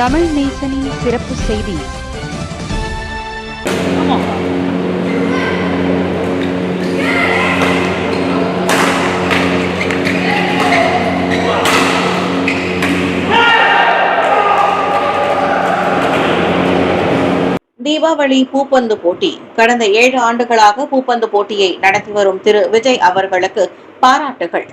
தமிழ் நேசனின் சிறப்பு செய்தி. தீபாவளி பூப்பந்து போட்டி. கடந்த ஏழு ஆண்டுகளாக பூப்பந்து போட்டியை நடத்தி வரும் திரு விஜய் அவர்களுக்கு பாராட்டுகள்.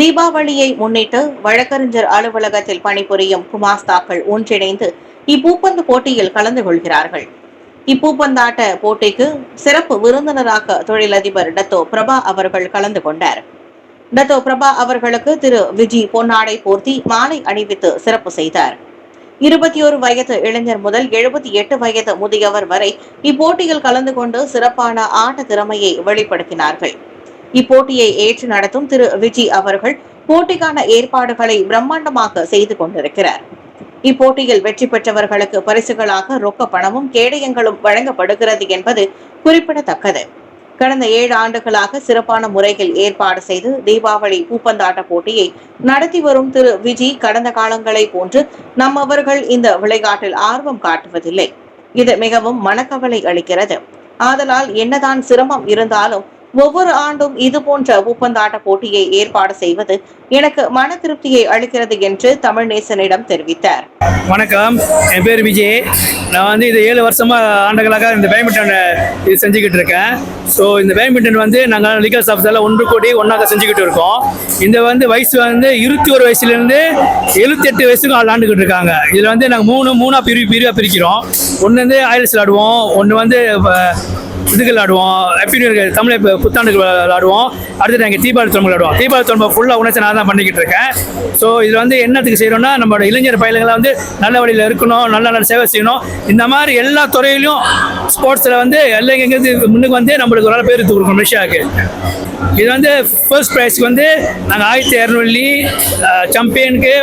தீபாவளியை முன்னிட்டு வழக்கறிஞர் அலுவலகத்தில் பணிபுரியும் குமாஸ்தாக்கள் ஒன்றிணைந்து இப்பூப்பந்து போட்டியில் கலந்து கொள்கிறார்கள். இப்பூப்பந்தாட்ட போட்டிக்கு சிறப்பு விருந்தினராக தொழிலதிபர் டத்தோ பிரபா அவர்கள் கலந்து கொண்டார். டத்தோ பிரபா அவர்களுக்கு திரு விஜி பொன்னாடை போர்த்தி மாலை அணிவித்து சிறப்பு செய்தார். இருபத்தி ஒரு வயது இளைஞர் முதல் எழுபத்தி எட்டு வயது முதியவர் வரை இப்போட்டியில் கலந்து கொண்டு சிறப்பான ஆட்ட திறமையை வெளிப்படுத்தினார்கள். இப்போட்டியை ஏற்று நடத்தும் திரு விஜி அவர்கள் போட்டிக்கான ஏற்பாடுகளை பிரம்மாண்டமாக செய்து கொண்டிருக்கிறார். இப்போட்டியில் வெற்றி பெற்றவர்களுக்கு பரிசுகளாக ரொக்க பணமும் கேடயங்களும் வழங்கப்படுகிறது என்பது குறிப்பிடத்தக்கது. கடந்த ஏழு ஆண்டுகளாக சிறப்பான முறையில் ஏற்பாடு செய்து தீபாவளி பூப்பந்தாட்ட போட்டியை நடத்தி வரும் திரு விஜி கடந்த காலங்களை போன்று நம்மவர்கள் இந்த விளையாட்டில் ஆர்வம் காட்டுவதில்லை. இது மிகவும் மனக்கவலை அளிக்கிறது. ஆதலால் என்னதான் சிரமம் இருந்தாலும் ஒவ்வொரு ஆண்டும் இது போன்ற ஒப்பந்தாட்ட போட்டியை ஏற்பாடு செய்வது எனக்கு மன திருப்தியை அளிக்கிறது என்று தமிழ்நேசனிடம் தெரிவித்தார். வணக்கம். என் பேர் விஜய். நான் வந்து இது ஏழு வருஷமாக ஆண்டுகளாக இந்த பேட்மிண்டன் இது செஞ்சுக்கிட்டு இருக்கேன். ஸோ இந்த பேட்மிண்டன் வந்து நாங்கள் லீகல் ஆஃபீஸில் ஒன்று கோடி ஒன்றாக செஞ்சுக்கிட்டு இருக்கோம். இந்த வந்து வயசு வந்து இருபத்தி ஒரு வயசுலேருந்து எழுபத்தெட்டு வயசுக்கும் விளாண்டுக்கிட்டு இருக்காங்க. இதில் வந்து நாங்கள் மூணு மூணாக பிரி பிரிவாக பிரிக்கிறோம். ஒன்று வந்து ஆயில்ஸ் விளாடுவோம் ஒன்று வந்து இதுக்கு விளாடுவோம் ஹாப்பி நியூ இயர் தமிழ் புத்தாண்டுக்கு விளாடுவோம் அடுத்து நாங்கள் தீபாவளி தொம்பு விளாடுவோம் தீபாவளி தொம்பை ஃபுல்லாக உணர்ச்சி நான் தான் பண்ணிக்கிட்டு இருக்கேன். ஸோ இதில் வந்து என்னத்துக்கு செய்கிறோம்னா நம்மளோட இளைஞர் பயிலுங்களை வந்து நல்ல வழியில் இருக்கணும் நல்ல நல்ல சேவை செய்யணும். இந்த மாதிரி எல்லா துறையிலும் ஸ்போர்ட்ஸில் வந்து எல்லைங்கிறது முன்னுக்கு வந்து நம்மளுக்கு ஒரு நல்ல பேர் கொடுக்கணும் விஷயாக்கு இது வந்து ஃபர்ஸ்ட் ப்ரைஸ்க்கு வந்து நாங்கள் ஆயிரத்தி இரநூறுவள்ளி சம்பியனுக்கு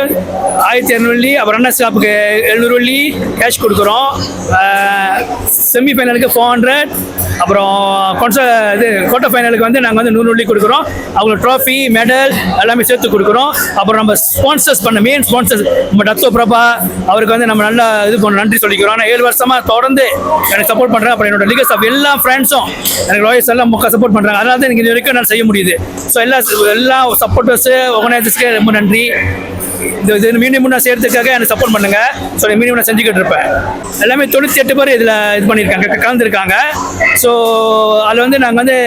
ஆயிரத்தி இரநூறுவள்ளி அப்புறம் ரன்னர்ஸ் காப்புக்கு எழுநூறுவள்ளி கேஷ் கொடுக்குறோம். செமிஃபைனலுக்கு ஃபோர் ஹண்ட்ரட் அப்புறம் கொன்ச இது குவார்டர் ஃபைனலுக்கு வந்து நாங்கள் வந்து நூறுவள்ளி கொடுக்குறோம். அவங்களுக்கு ட்ராஃபி மெடல் எல்லாமே சேர்த்து கொடுக்குறோம். அப்புறம் நம்ம ஸ்பான்சர்ஸ் பண்ண மெயின் ஸ்பான்சர்ஸ் நம்ம டத்தோ பிரபா அவருக்கு வந்து நம்ம நல்லா இது பண்ண நன்றி சொல்லிக்கிறோம். ஆனால் ஏழு வருஷமாக தொடர்ந்து எனக்கு சப்போர்ட் பண்ணுறேன் அப்புறம் என்னோட லீகர்ஸ் எல்லா ஃப்ரெண்ட்ஸும் எனக்கு லாயர்ஸ் எல்லாம் முக்க சப்போர்ட் பண்ணுறாங்க அதனால தான் எனக்கு இது வரைக்கும் என்னால் செய்ய முடியுது. ஸோ எல்லா எல்லா சப்போர்ட்டர்ஸு ஆர்கனைசர்ஸ்க்கு ரொம்ப நன்றி. இந்த இது மீண்டும் நான் செய்கிறதுக்காக எனக்கு சப்போர்ட் பண்ணுங்க. ஸோ மீண்டும் நான் செஞ்சுக்கிட்டு இருப்பேன். எல்லாமே தொண்ணூற்றி எட்டு பேர் இதில் இது பண்ணியிருக்காங்க கலந்துருக்காங்க. ஸோ அதில் வந்து நாங்கள் வந்து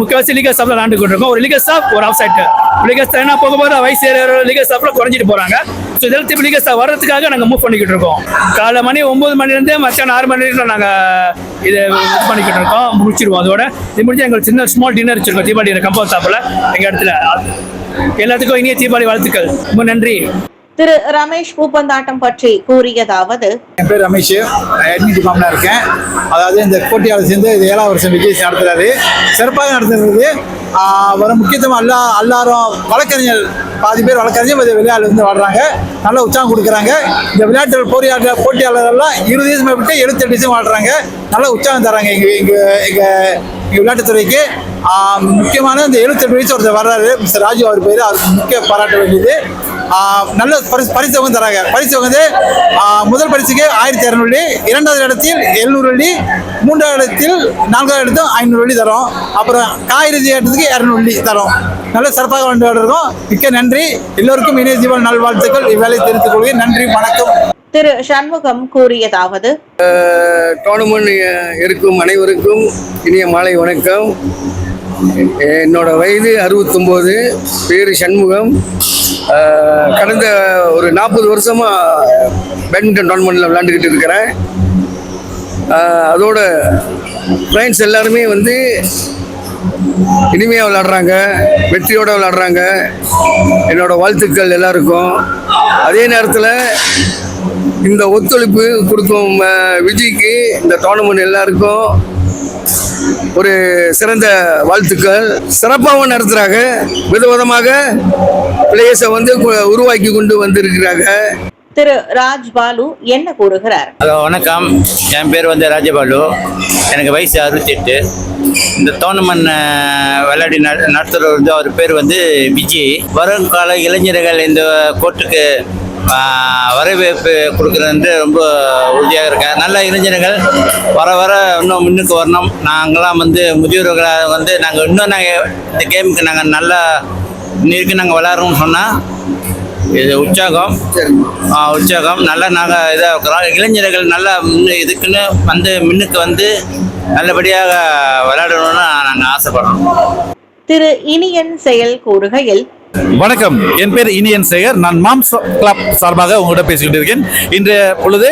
முக்கியவாசி லீகல் ஸ்டாஃப்ல விளாண்டுக்கிட்டு இருக்கோம். ஒரு லீகல் ஸ்டாஃப் ஒரு ஆஃப் சைட்டு லீகல் ஸ்டாஃப் என்ன போக போகிற வயசு லீகல் ஸ்டாஃப்ல குறைஞ்சிட்டு போகிறாங்க ஸோ இதெல்லாம் திருப்பி ஸ்டாஃப் வர்றதுக்காக நாங்கள் மூவ் பண்ணிக்கிட்டு இருக்கோம். காலை மணி ஒம்பது மணிலேருந்து மத்தியானம் ஆறு மணி வரைக்கும் நாங்கள் இது இது பண்ணிக்கிட்டு இருக்கோம். முடிச்சிருவோம் அதோட. இது முடிஞ்சு எங்களுக்கு சின்ன ஸ்மால் டின்னர் வச்சிருக்கோம். தீபாவளி கம்பவுண்ட் ஷாப்பில் எங்கள் இடத்துல. எல்லாத்துக்கும் இனிய தீபாவளி வாழ்த்துக்கள். ரொம்ப நன்றி. திரு ரமேஷ் பூப்பந்தாட்டம் பற்றி கூறியதாவது என் பேர் ரமேஷ். அட்மிட் டிபார்ட்மெண்ட்டாக இருக்கேன். அதாவது இந்த போட்டியாளர் சேர்ந்து இது ஏழாம் வருஷம் விஜய் நடத்துறாரு. சிறப்பாக நடத்துறது. ஒரு முக்கியத்துவம் எல்லா எல்லாரும் வழக்கறிஞர் பாதி பேர் வழக்கறிஞர் பாதி விளையாட்டு வந்து வர்றாங்க நல்ல உற்சாகம் கொடுக்குறாங்க. இந்த விளையாட்டு போட்டியாளர் போட்டியாளர்கள்லாம் இருபது தேசம் விட்டு எழுபத்தெட்டு தேசம் வாழ்றாங்க. நல்ல உற்சாகம் தராங்க எங்கள் எங்கள் எங்கள் விளையாட்டுத்துறைக்கு முக்கியமான இந்த எழுபத்தெட்டு வயசு ஒருத்தர் வர்றாரு. மிஸ்டர் ராஜு அவர் பேர். அவருக்கு முக்கிய பாராட்ட வேண்டியது நல்ல பரிசு பரிசு வந்து தராங்க. பரிசு வந்து முதல் பரிசுக்கு ஆயிரத்தி இரநூறு இரண்டாவது இடத்தில் எழுநூறு வெள்ளி மூன்றாவது இடத்தில் நான்காவது இடத்தும் ஐநூறு வெள்ளி தரோம். அப்புறம் காயிறுதி இடத்துக்கு இரநூறு வெள்ளி தரோம். நல்ல சிறப்பாக கொண்டாடுறோம் மிக்க நன்றி. எல்லோருக்கும் இணைய ஜீவன் நல்வாழ்த்துக்கள். இவ்வேளை தெரிவித்துக் கொள்கிறேன். நன்றி. வணக்கம். திரு சண்முகம் கூறியதாவது. டோர்னமெண்ட் இருக்கும் அனைவருக்கும் இனிய மாலை வணக்கம். என்னோட வயது அறுபத்தொம்போது. பேர் சண்முகம். கடந்த ஒரு நாற்பது வருஷமாக பேட்மிண்டன் டோர்னமெண்ட்டில் விளையாண்டுக்கிட்டு இருக்கிறேன். அதோட ஃப்ரெண்ட்ஸ் எல்லாருமே வந்து இனிமையாக விளாடுறாங்க வெற்றியோடு விளாடுறாங்க என்னோட வாழ்த்துக்கள் எல்லாருக்கும். அதே நேரத்தில் இந்த ஒத்துழைப்பு கொடுக்கும் விஜய்க்கு இந்த டோர்னமெண்ட் எல்லாருக்கும் ஒரு சிறந்த வாழ்த்துக்கள். சிறப்பாகவும் நடத்துகிறாங்க விதவிதமாக பிளேயர்ஸை வந்து உருவாக்கி கொண்டு வந்திருக்கிறாங்க. திரு ராஜ் பாலு என்ன கூறுகிறார்? ஹலோ வணக்கம். என் பேர் வந்து ராஜபாலு எனக்கு வயசு அறுபத்தெட்டு. இந்த டோர்னமெண்ட் விளையாடி நட- நடத்துறவர் வந்து அவர் பேர் வந்து விஜய். வருங்கால இளைஞர்கள் இந்த கோர்ட்டுக்கு வரவேற்பு கொடுக்குறது ரொம்ப உறுதியாக இருக்கேன். நல்ல இளைஞர்கள் வர வர இன்னும் முன்னுக்கு வரணும். நாங்களாம் வந்து முதியோர்களாக வந்து நாங்கள் இன்னும் நாங்கள் இந்த கேமுக்கு நாங்கள் நல்லா இன்னைக்கு நாங்கள் விளாட்றோம்னு சொன்னால் இது உற்சாகம். உற்சாகம். நல்லா நாங்கள் இதாக இருக்கிறோம். இளைஞர்கள் நல்லா முன்னு இதுக்குன்னு வந்து முன்னுக்கு வந்து நல்லபடியாக விளையாடணும்னு நாங்கள் ஆசைப்படுறோம். திரு இனியன் செயல் கூறுகையில் வணக்கம். என் பேர் இனியன் சேகர். நான் மாம்ஸ் கிளப் சார்பாக உங்கள்கிட்ட பேசிக்கொண்டிருக்கேன் இன்றைய பொழுது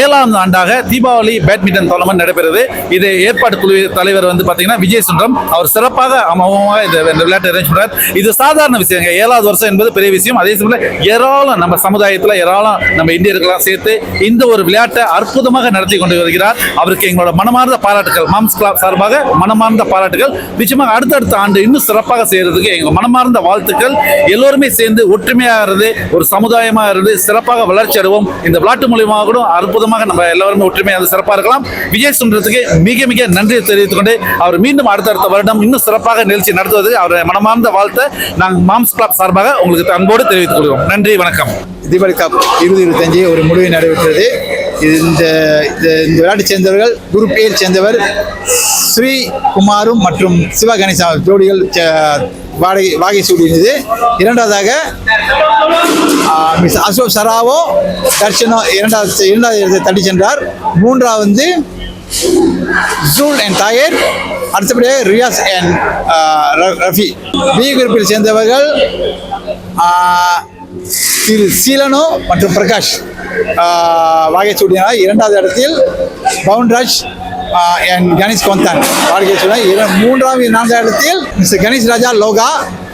ஏழாம் ஆண்டாக தீபாவளி பேட்மிண்டன் டோர்னமெண்ட் நடைபெறுது. இது ஏற்பாடு குழு தலைவர் வந்து பார்த்தீங்கன்னா விஜய் சுந்தரம். அவர் சிறப்பாக அமோகமாக இந்த விளையாட்டு அரேஞ்ச் பண்ணார் இது சாதாரண விஷயங்க. ஏழாவது வருஷம் என்பது பெரிய விஷயம். அதே சமயத்தில் ஏராளம் நம்ம சமுதாயத்தில் ஏராளம் நம்ம இந்தியர்களாக சேர்த்து இந்த ஒரு விளையாட்டை அற்புதமாக நடத்தி கொண்டு வருகிறார். அவருக்கு எங்களோட மனமார்ந்த பாராட்டுகள் மாம்ஸ் கிளப் சார்பாக மனமார்ந்த பாராட்டுகள் நிச்சயமாக அடுத்தடுத்த ஆண்டு இன்னும் சிறப்பாக செய்கிறதுக்கு எங்கள் மனமார்ந்த வாழ்த்துக்கள். எல்லோருமே சேர்ந்து ஒற்றுமையாக இருந்து ஒரு சமுதாயமாக இருந்து சிறப்பாக வளர்ச்சி அடைவோம். இந்த விளையாட்டு மூலியமாக கூட அற்புதமாக நம்ம எல்லாருமே ஒற்றுமையாக இருந்து சிறப்பாக இருக்கலாம். விஜய் சுந்தரத்துக்கு மிக மிக நன்றி தெரிவித்துக் கொண்டு அவர் மீண்டும் அடுத்தடுத்த வருடம் இன்னும் சிறப்பாக நிகழ்ச்சி நடத்துவது அவருடைய மனமார்ந்த வாழ்த்தை நாங்கள் மாம்ஸ் கிளப் சார்பாக உங்களுக்கு அன்போடு தெரிவித்துக் கொள்கிறோம். நன்றி வணக்கம். தீபாவளி காப் இருபது இருபத்தஞ்சு ஒரு முடிவு நடைபெற்றது. இந்த இந்த இந்த விளையாட்டை சேர்ந்தவர்கள் குரூப் ஏ சேர்ந்தவர் ஸ்ரீ குமாரும் மற்றும் சிவகணேசா ஜோடிகள் சே- வாடகை வாகை சூடியது. இரண்டாவதாக மிஸ் அசோக் சராவோ தர்ஷனோ இரண்டாவது இரண்டாவது இடத்தை தட்டி சென்றார். மூன்றாவது வந்து ஜூல் அண்ட் தாயர் அடுத்தபடியாக ரியாஸ் அண்ட் ரஃபி. பி குரூப்பில் சேர்ந்தவர்கள் திரு சீலனோ மற்றும் பிரகாஷ். வாகைச்சூடியினர் இரண்டாவது இடத்தில் பவுன்ராஜ் என் கணேஷ் கொந்தான். வாகைச்சூடினர் மூன்றாவது நான்காவது இடத்தில் மிஸ்டர் கணேஷ் ராஜா லோகா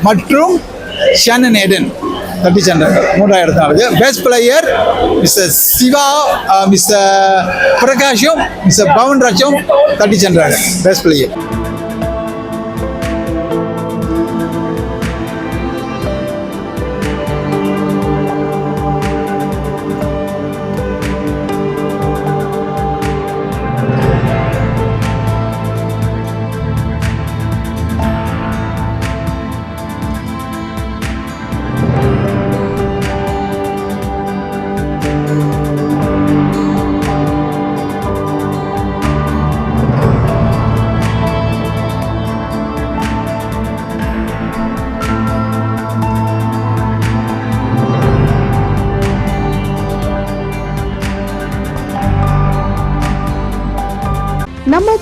மற்றும் ஷானன் ஏடன். தட்டி சென்றார்கள் மூன்றாவது இடத்துல best player mister Siva mister பிரகாஷும் mister பவுன்ராஜும் தட்டி சென்றார்கள் பெஸ்ட் பிளேயர்